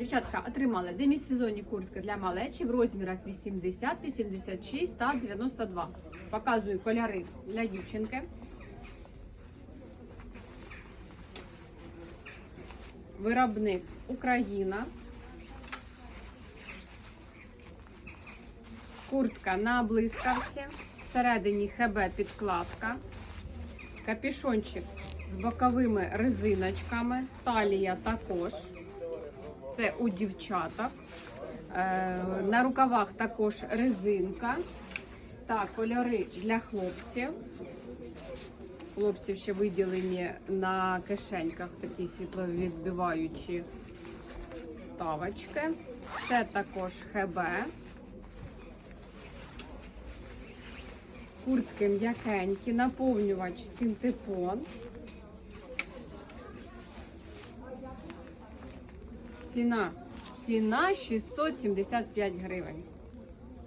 Дівчатка отримали демісезонні куртки для малечі в розмірах 80, 86 та 92. Показую кольори для дівчинки. Виробник Україна. Куртка на блискавці. Всередині ХБ підкладка. Капішончик з боковими резиночками. Талія також. Це у дівчаток. Е, на рукавах також резинка. Так, кольори для хлопців. Хлопців ще виділені на кишеньках такі світловідбиваючі вставочки. Це також ХБ. Куртки м'якенькі, наповнювач синтепон. Ціна. Ціна 675 гривень.